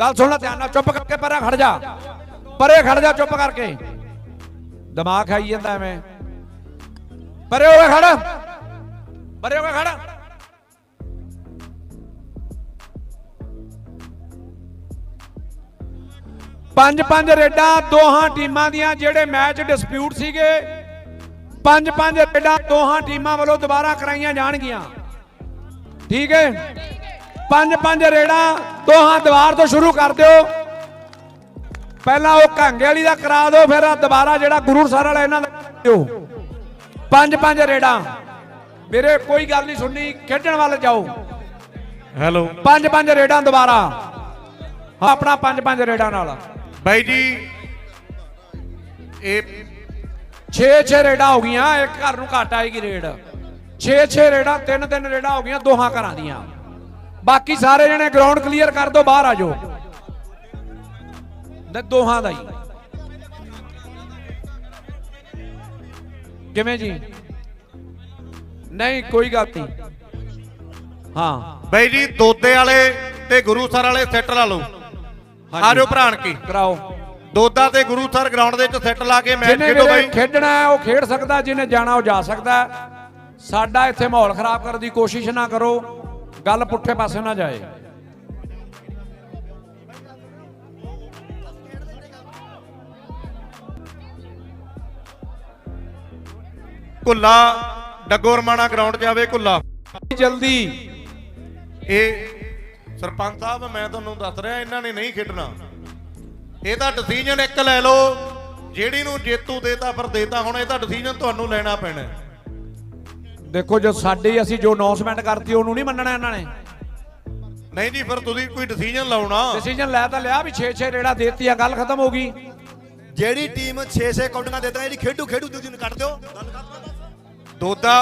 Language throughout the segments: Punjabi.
ਗੱਲ ਸੁਣ ਲੈ ਧਿਆਨ ਨਾਲ, ਚੁੱਪ ਕਰਕੇ ਪਰੇ ਖੜ ਜਾ। ਪਰੇ ਖੜ ਜਾ ਚੁੱਪ ਕਰਕੇ। ਦਿਮਾਗ ਖਾਈ ਜਾਂਦਾ ਐਵੇਂ। ਪਰੇ ਹੋ ਕੇ ਖੜ। ਪਰੇ ਹੋ ਕੇ ਖੜ। ਪੰਜ ਪੰਜ ਰੇਡਾਂ ਦੋਹਾਂ ਟੀਮਾਂ ਦੀਆਂ ਜਿਹੜੇ ਮੈਚ ਡਿਸਪਿਊਟ ਸੀਗੇ ਪੰਜ ਪੰਜ ਰੇਡਾਂ ਦੋਹਾਂ ਟੀਮਾਂ ਵੱਲੋਂ ਦੁਬਾਰਾ ਕਰਾਈਆਂ ਜਾਣਗੀਆਂ। ਠੀਕ ਹੈ? ਪੰਜ ਪੰਜ ਰੇਡਾਂ ਦੋਹਾਂ ਦੀਵਾਰ ਤੋਂ ਸ਼ੁਰੂ ਕਰ ਦਿਓ। ਪਹਿਲਾਂ ਉਹ ਘਾਂਗੇ ਵਾਲੀ ਦਾ ਕਰਾ ਦਿਓ ਫਿਰ ਦੁਬਾਰਾ ਜਿਹੜਾ ਗੁਰੂ ਸਰ ਵਾਲਾ ਇਹਨਾਂ ਦਾ ਦਿਓ। ਪੰਜ ਪੰਜ ਰੇਡਾਂ ਮੇਰੇ ਕੋਈ ਗੱਲ ਨਹੀਂ ਸੁਣਨੀ ਖੇਡਣ ਵੱਲ ਜਾਓ। ਹੈਲੋ। ਪੰਜ ਪੰਜ ਰੇਡਾਂ ਦੁਬਾਰਾ। ਹਾਂ, ਆਪਣਾ ਪੰਜ ਪੰਜ ਰੇਡਾਂ ਨਾਲ। ਬਾਈ ਜੀ ਇਹ 6-6 ਰੇਡਾਂ ਹੋ ਗਈਆਂ ਇੱਕ ਘਰ ਨੂੰ ਘੱਟ ਆਏਗੀ ਰੇਡ 6-6 ਰੇਡਾਂ ਤਿੰਨ ਤਿੰਨ ਰੇਡਾਂ ਹੋ ਗਈਆਂ ਦੋਹਾਂ ਘਰਾਂ ਦੀਆਂ। ਬਾਕੀ ਸਾਰੇ ਜਣੇ ਗਰਾਊਂਡ ਕਲੀਅਰ ਕਰ ਦਿਓ ਬਾਹਰ ਆ ਜਾਓ। ਤੇ ਦੋਹਾਂ ਦਾ ਹੀ। ਕਿਵੇਂ ਜੀ? ਨਹੀਂ ਕੋਈ ਗੱਲ ਨਹੀਂ। ਹਾਂ। ਬਾਈ ਜੀ ਦੋਦੇ ਵਾਲੇ ਤੇ ਗੁਰੂਸਰ ਵਾਲੇ ਸੈੱਟ ਲਾ ਲਓ। ਆ ਜਾਓ ਭਰਾਣ ਕੀ। ਕਰਾਓ। ਦੋਦਾ ਤੇ ਗੁਰੂਸਰ ਗਰਾਊਂਡ ਦੇ ਵਿੱਚ ਸੈੱਟ ਲਾ ਕੇ ਮੈਚ ਖੇਡੋ ਬਾਈ। ਖੇਡਣਾ ਹੈ ਉਹ ਖੇਡ ਸਕਦਾ ਜਿਹਨੇ ਜਾਣਾ ਉਹ ਜਾ ਸਕਦਾ। ਸਾਡਾ ਇੱਥੇ ਮਾਹੌਲ ਖਰਾਬ ਕਰਨ ਦੀ ਕੋਸ਼ਿਸ਼ ਨਾ ਕਰੋ। ਗੱਲ ਪੁੱਠੇ ਪਾਸੇ ਨਾ ਜਾਏ। ਕੁੱਲਾ ਡੱਗੋਰਮਾਣਾ ਗਰਾਊਂਡ ਜਾਵੇ ਕੁੱਲਾ। ਜਲਦੀ। ਇਹ ਸਰਪੰਚ ਸਾਹਿਬ ਮੈਂ ਤੁਹਾਨੂੰ ਦੱਸ ਰਿਹਾ ਇਹਨਾਂ ਨੇ ਨਹੀਂ ਖੇਡਣਾ। ਇਹਦਾ ਡਿਸੀਜਨ ਇੱਕ ਲੈ ਲਓ ਜਿਹੜੀ ਨੂੰ ਜੇਤੂ ਦੇਤਾ ਫਿਰ ਦੇਤਾ ਹੁਣ ਇਹਦਾ ਡਿਸੀਜਨ ਤੁਹਾਨੂੰ ਲੈਣਾ ਪੈਣਾ। ਦੇਖੋ ਜੋ ਸਾਡੀ ਅਸੀਂ ਜੋ ਅਨਾਉਂਸਮੈਂਟ ਕਰਤੀ ਉਹਨੂੰ ਨਹੀਂ ਮੰਨਣਾ ਇਹਨਾਂ ਨੇ। ਨਹੀਂ ਜੀ ਫਿਰ ਤੁਸੀਂ ਕੋਈ ਡਿਸੀਜਨ ਲਾਉਣਾ। ਡਿਸੀਜਨ ਲੈ ਤਾਂ ਲਿਆ ਵੀ 6-6 ਰੇੜਾ ਦੇਤੀ ਆ ਗੱਲ ਖਤਮ ਹੋ ਗਈ। ਜਿਹੜੀ ਟੀਮ 6-6 ਕਾਊਂਟਿੰਗਾਂ ਦੇ ਦਾਂ ਜਿਹੜੀ ਖੇਡੂ ਖੇਡੂ ਦੂਜੀ ਨੂੰ ਕੱਢ ਦਿਓ। ਗੱਲ ਖਤਮ ਦੋਦਾ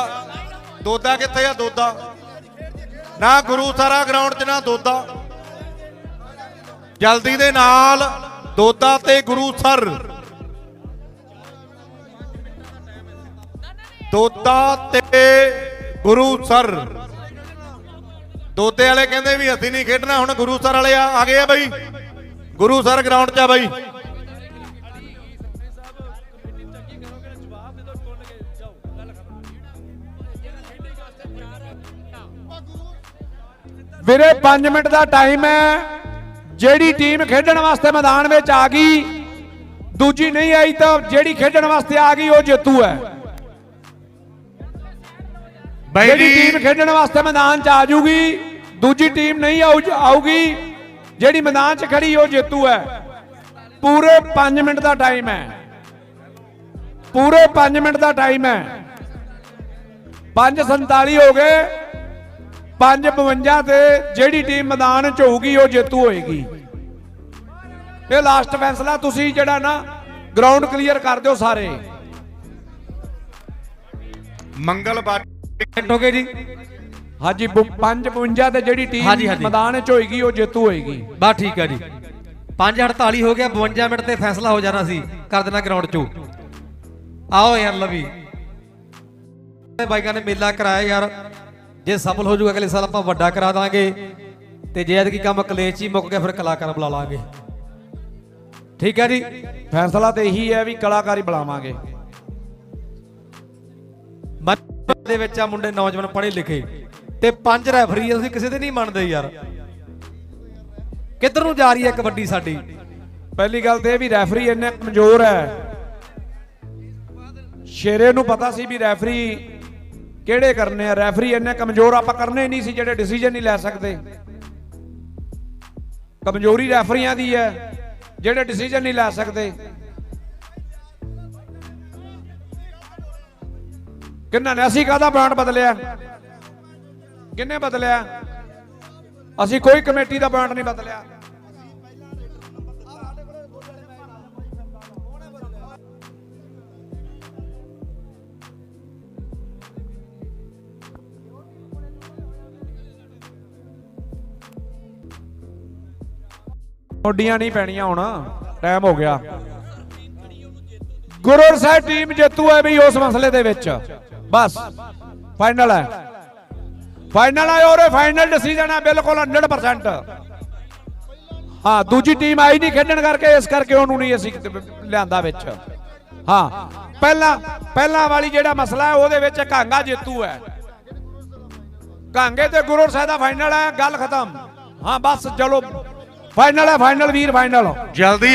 ਦੋਦਾ ਕਿੱਥੇ ਆ ਦੋਦਾ? ਨਾ ਗੁਰੂ ਸਾਰਾ ਗਰਾਊਂਡ 'ਚ ਨਾ ਦੋਦਾ। ਜਲਦੀ ਦੇ ਨਾਲ ਦੋਦਾ ਤੇ ਗੁਰੂ ਸਰ। ਦੋਦਾ ਤੇ ਗੁਰੂ ਸਰ। ਦੋਦੇ ਵਾਲੇ ਕਹਿੰਦੇ ਵੀ ਅਸੀਂ ਨਹੀਂ ਖੇਡਣਾ, ਹੁਣ ਗੁਰੂ ਸਰ ਵਾਲੇ ਆ ਗਏ ਆ ਬਈ। ਗੁਰੂ ਸਰ ਗਰਾਊਂਡ 'ਚ ਆ ਬਈ। ਵੀਰੇ 5 ਮਿੰਟ ਦਾ ਟਾਈਮ ਹੈ। ਜਿਹੜੀ ਟੀਮ ਖੇਡਣ ਵਾਸਤੇ ਮੈਦਾਨ ਵਿੱਚ ਆ ਗਈ, ਦੂਜੀ ਨਹੀਂ ਆਈ ਤਾਂ ਜਿਹੜੀ ਖੇਡਣ ਵਾਸਤੇ ਆ ਗਈ, ਉਹ ਜੇਤੂ ਹੈ। ਬਾਈ ਜਿਹੜੀ ਟੀਮ ਖੇਡਣ ਵਾਸਤੇ ਮੈਦਾਨ 'ਚ ਆ ਜੂਗੀ ਦੂਜੀ ਟੀਮ ਨਹੀਂ ਆਊ- ਆਊਗੀ ਜਿਹੜੀ ਮੈਦਾਨ 'ਚ ਖੜੀ ਉਹ ਜੇਤੂ ਹੈ। ਪੂਰੇ 5 ਮਿੰਟ ਦਾ ਟਾਈਮ ਹੈ। ਪੂਰੇ 5 ਮਿੰਟ ਦਾ ਟਾਈਮ ਹੈ। 5:47 ਹੋ ਗਏ। 5:52 ਤੇ ਜਿਹੜੀ ਟੀਮ ਮੈਦਾਨ 'ਚ ਹੋਊਗੀ ਉਹ ਜੇਤੂ ਹੋਏਗੀ। ਇਹ ਲਾਸਟ ਫੈਸਲਾ ਤੁਸੀਂ ਜਿਹੜਾ ਨਾ ਗਰਾਊਂਡ ਕਲੀਅਰ ਕਰ ਦਿਓ ਸਾਰੇ। ਮੰਗਲ ਬਾਟ ਹੋ ਗਏ ਜੀ। ਹਾਂਜੀ 5:52 ਤੇ ਜਿਹੜੀ ਟੀਮ। ਮੈਦਾਨ 'ਚ ਹੋਏਗੀ ਉਹ ਜੇਤੂ ਹੋਏਗੀ। ਬਸ ਠੀਕ ਆ ਜੀ। 5:48 ਹੋ ਗਿਆ 52 ਮਿੰਟ ਤੇ ਫੈਸਲਾ ਹੋ ਜਾਣਾ ਸੀ ਕਰ ਦੇਣਾ ਗਰਾਊਂਡ 'ਚੋਂ। ਆਓ ਯਾਰ ਲਵੀ। ਬਾਈਕਾਂ ਨੇ ਮੇਲਾ ਕਰਾਇਆ ਯਾਰ। ਜੇ ਸਫਲ ਹੋ ਜਾਊਗਾ ਅਗਲੇ ਸਾਲ ਆਪਾਂ ਵੱਡਾ ਕਰਾ ਦਾਂਗੇ। ਤੇ ਜੇ ਐਤਕੀ ਕੰਮ ਕਲੇਸ਼ ਹੀ ਮੁੱਕ ਗਿਆ ਫਿਰ ਕਲਾਕਾਰ ਬੁਲਾ ਲਾਂਗੇ। ਠੀਕ ਹੈ ਜੀ। ਫੈਸਲਾ ਤੇ ਇਹੀ ਹੈ ਵੀ ਕਲਾਕਾਰੀ ਬੁਲਾਵਾਂਗੇ। ਦੇ ਵਿੱਚ ਆ ਮੁੰਡੇ ਨੌਜਵਾਨ ਪੜ੍ਹੇ ਲਿਖੇ। ਤੇ ਪੰਜ ਰੈਫਰੀ ਅਸੀਂ ਕਿਸੇ ਦੇ ਨਹੀਂ ਮੰਨਦੇ ਯਾਰ। ਕਿੱਧਰ ਨੂੰ ਜਾ ਰਹੀ ਹੈ ਕਬੱਡੀ ਸਾਡੀ? ਪਹਿਲੀ ਗੱਲ ਤੇ ਇਹ ਵੀ ਰੈਫਰੀ ਇੰਨੇ ਕਮਜ਼ੋਰ ਹੈ। ਸ਼ੇਰੇ ਨੂੰ ਪਤਾ ਸੀ ਵੀ ਰੈਫਰੀ ਕਿਹੜੇ ਕਰਨੇ ਆ। ਰੈਫਰੀ ਇੰਨੇ ਕਮਜ਼ੋਰ ਆਪਾਂ ਕਰਨੇ ਹੀ ਨਹੀਂ ਸੀ ਜਿਹੜੇ ਡਿਸੀਜਨ ਨਹੀਂ ਲੈ ਸਕਦੇ। ਕਮਜ਼ੋਰੀ ਰੈਫਰੀਆਂ ਦੀ ਹੈ, ਜਿਹੜੇ ਡਿਸੀਜਨ ਨਹੀਂ ਲੈ ਸਕਦੇ। ਕਿੰਨਾ ਨੇ? ਅਸੀਂ ਕਾਹਦਾ ਬ੍ਰਾਂਡ ਬਦਲਿਆ? ਕਿੰਨੇ ਬਦਲਿਆ? ਅਸੀਂ ਕੋਈ ਕਮੇਟੀ ਦਾ ਬ੍ਰਾਂਡ ਨਹੀਂ ਬਦਲਿਆ। ਮੋਡੀਆਂ ਨਹੀਂ ਪੈਣੀਆਂ ਹੁਣ। ਟਾਈਮ ਹੋ ਗਿਆ। ਗੁਰੂ ਸਾਹਿਬ ਟੀਮ ਜੇਤੂ ਹੈ ਵੀ ਉਸ ਮਸਲੇ ਦੇ ਵਿੱਚ। ਬਸ ਫਾਈਨਲ ਹੈ। ਫਾਈਨਲ ਹੈ ਔਰ ਇਹ ਫਾਈਨਲ ਡਿਸੀਜਨ ਹੈ, ਬਿਲਕੁਲ 100% ਹਾਂ, ਦੂਜੀ ਟੀਮ ਆਈ ਨਹੀਂ ਖੇਡਣ ਕਰਕੇ, ਇਸ ਕਰਕੇ ਉਹਨੂੰ ਨਹੀਂ ਅਸੀਂ ਲਿਆਂਦਾ ਵਿੱਚ। ਹਾਂ, ਪਹਿਲਾਂ ਪਹਿਲਾਂ ਵਾਲੀ ਜਿਹੜਾ ਮਸਲਾ ਹੈ, ਉਹਦੇ ਵਿੱਚ ਕਾਂਗਾ ਜੇਤੂ ਹੈ। ਕਾਂਗੇ ਤੇ ਗੁਰੂ ਸਾਹਿਬ ਦਾ ਫਾਈਨਲ ਹੈ, ਗੱਲ ਖਤਮ। ਹਾਂ, ਬਸ, ਚਲੋ। ਫਾਈਨਲ ਹੈ ਫਾਈਨਲ ਵੀਰ ਫਾਈਨਲ ਜਲਦੀ